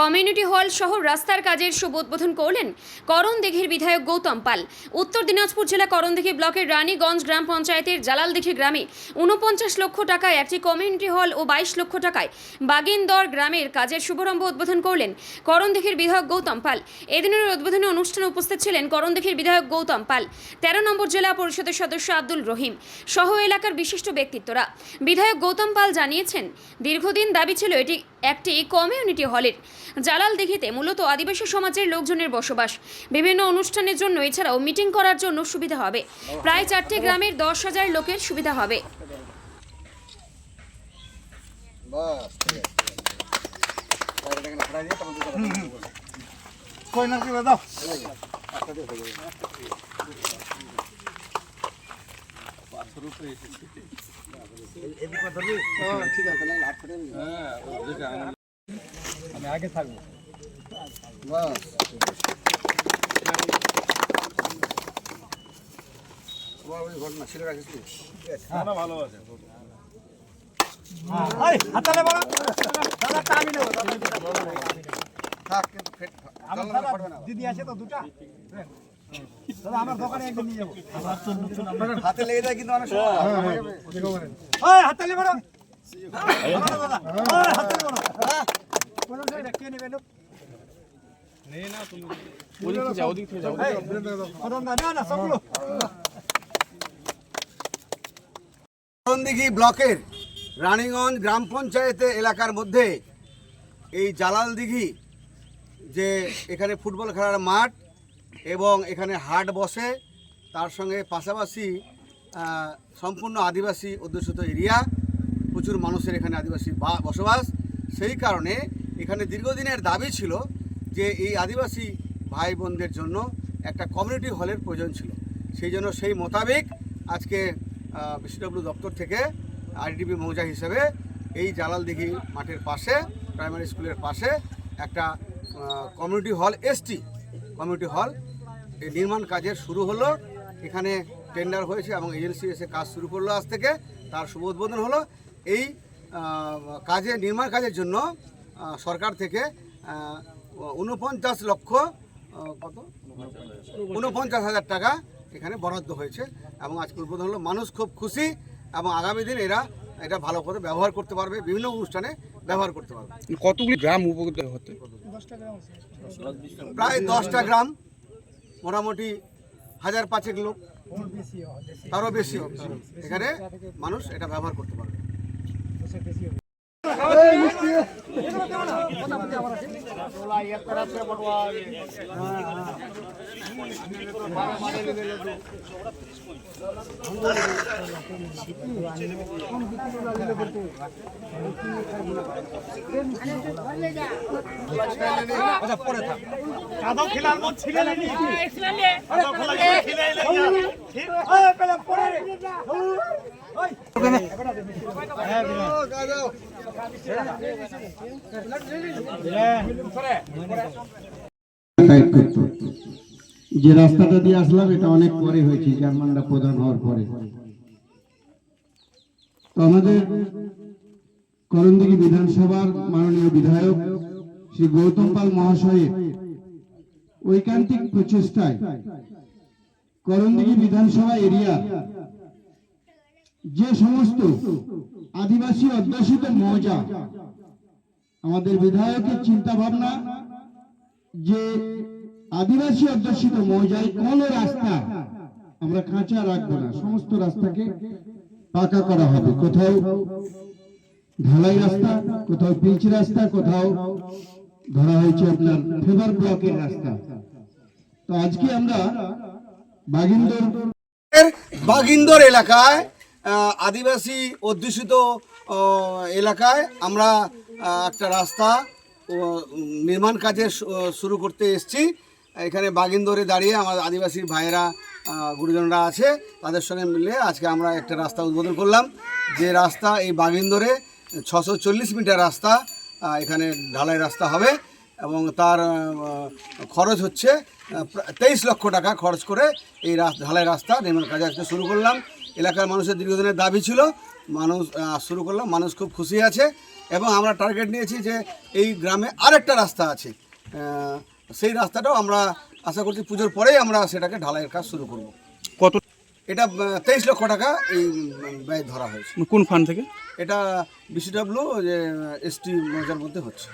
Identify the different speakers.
Speaker 1: Community hall সহ রাস্তার কাজের শুভ উদ্বোধন করলেন করণদিঘির বিধায়ক গৌতম পাল। উত্তর দিনাজপুর জেলা করণদিঘি ব্লকের রানীগঞ্জ গ্রাম পঞ্চায়েতের জালালদিঘি গ্রামে উনপঞ্চাশ লক্ষ টাকায় একটি কমিউনিটি হল ও বাইশ লক্ষ টাকায় বাগিন্দর গ্রামের কাজের শুভারম্ভ উদ্বোধন করলেন করণদিঘির বিধায়ক গৌতম পাল। এদিনের উদ্বোধনী অনুষ্ঠানে উপস্থিত ছিলেন করণদিঘির বিধায়ক গৌতম পাল। তেরো নম্বর জেলা পরিষদের সদস্য আব্দুল রহিম। সহ এলাকার বিশিষ্ট ব্যক্তিত্বরা। বিধায়ক গৌতম পাল জানিয়েছেন, দীর্ঘদিন দাবি ছিল এটি একটি কমিউনিটি হলের। জালাল দিঘিতে মূলত আদিবাসী সমাজের লোকজনের বসবাস। বিভিন্ন অনুষ্ঠানের জন্য এছাড়াও মিটিং করার জন্য সুবিধা হবে। প্রায় চারটি গ্রামের দশ হাজার লোকের সুবিধা হবে।
Speaker 2: আমি আগে থাকব
Speaker 3: বাস। তোমার ওই ঘটনা ছিল রাখিস তুই?
Speaker 2: ভালো আছে দাদা আছে তো দুটা আমার দোকানে একদিন নিয়ে যাব।
Speaker 3: হাতে লেগে যায় কিন্তু অনেক সময়। হয়ে
Speaker 2: বড় না না সবগুলো
Speaker 3: করণদিঘি ব্লকের রানীগঞ্জ গ্রাম পঞ্চায়েতে এলাকার মধ্যে এই জালাল দিঘি যে এখানে ফুটবল খেলার মাঠ এবং এখানে হাট বসে, তার সঙ্গে পাশাপাশি সম্পূর্ণ আদিবাসী অধ্যুষিত এরিয়া, প্রচুর মানুষের এখানে আদিবাসী বসবাস। সেই কারণে এখানে দীর্ঘদিনের দাবি ছিল যে এই আদিবাসী ভাই বোনদের জন্য একটা কমিউনিটি হলের প্রয়োজন ছিল। সেই জন্য সেই মোতাবেক আজকে বিসিডব্লিউ দপ্তর থেকে আইডিবি মৌজা হিসেবে এই জালালদিঘি মাঠের পাশে, প্রাইমারি স্কুলের পাশে একটা community hall ST community hall. এই নির্মাণ কাজের শুরু হলো। এখানে টেন্ডার হয়েছে এবং এজেন্সি এসে কাজ শুরু করল আজ থেকে। তার শুভ উদ্বোধন হলো। এই কাজে নির্মাণ কাজের জন্য সরকার থেকে আহ, ঊনপঞ্চাশ লক্ষ কত? ঊনপঞ্চাশ হাজার টাকা এখানে বরাদ্দ হয়েছে এবং আজকে উদ্বোধন হলো। মানুষ খুব খুশি এবং আগামী দিন এরা এটা ভালো করে ব্যবহার করতে পারবে। বিভিন্ন অনুষ্ঠানে ব্যবহার করতে পারবে।
Speaker 4: কতগুলি গ্রাম উপকৃত হতে?
Speaker 3: প্রায় দশটা গ্রাম মোটামুটি হাজার পাঁচেক লোক। তারও বেশি এখানে মানুষ এটা ব্যবহার করতে পারবে।
Speaker 2: কাদো খেলার মত ছিল না নি কাদো খেলা খেলে ঠিক ওই পেলাম পড়ে রে ওই
Speaker 5: সাইড করতো যে রাস্তাটা দিয়ে আসলাম, এটা অনেক পরে হয়েছে, জার্মানরা প্রধান হওয়ার পরে। তো আমাদের করণদিঘি বিধানসভার মাননীয় বিধায়ক শ্রী গৌতম পাল মহাশয়ের ঐকান্তিক প্রচেষ্টায় করণদিঘি বিধানসভা এরিয়া যে সমস্ত আদিবাসী অধ্যুষিত মৌজা, আমাদের বিধায়কের চিন্তা ভাবনা যে আদিবাসী অধ্যুষিত মৌজায় কোন রাস্তা আমরা কাঁচা রাখব না, সমস্ত রাস্তাকে পাকা করা হবে। কোথাও ঢালাই রাস্তা, কোথাও পিচ রাস্তা, কোথাও ধরা হয়েছে আপনার ফেভার ব্লকের রাস্তা। তো আজকে আমরা বাগিন্দর
Speaker 3: বাগিন্দর এলাকায় আদিবাসী অধ্যুষিত এলাকায় আমরা একটা রাস্তা নির্মাণ কাজে শুরু করতে এসেছি। এখানে বাগিন্দরে দাঁড়িয়ে আমার আদিবাসী ভাইয়েরা গুরুজনরা আছে, তাদের সঙ্গে মিলে আজকে আমরা একটা রাস্তা উদ্বোধন করলাম। যে রাস্তা, এই বাগিন্দরে ছশো চল্লিশ মিটার রাস্তা এখানে ঢালাই রাস্তা হবে এবং তার খরচ হচ্ছে তেইশ লক্ষ টাকা খরচ করে এই রাস- ঢালাই রাস্তা নির্মাণ কাজ আজকে শুরু করলাম। এলাকার মানুষের দীর্ঘদিনের দাবি ছিল মানুষ শুরু করলাম মানুষ খুব খুশি আছে এবং আমরা টার্গেট নিয়েছি যে এই গ্রামে আরেকটা রাস্তা আছে। সেই রাস্তাটাও আমরা আশা করছি পুজোর পরেই আমরা সেটাকে ঢালাইয়ের কাজ শুরু করব।
Speaker 4: কত?
Speaker 3: এটা তেইশ লক্ষ টাকা এই ব্যয় ধরা হয়েছে।
Speaker 4: কোন ফান্ড থেকে?
Speaker 3: এটা বিসিডাব্লিউ যে এসটি মৌজার মধ্যে হচ্ছে।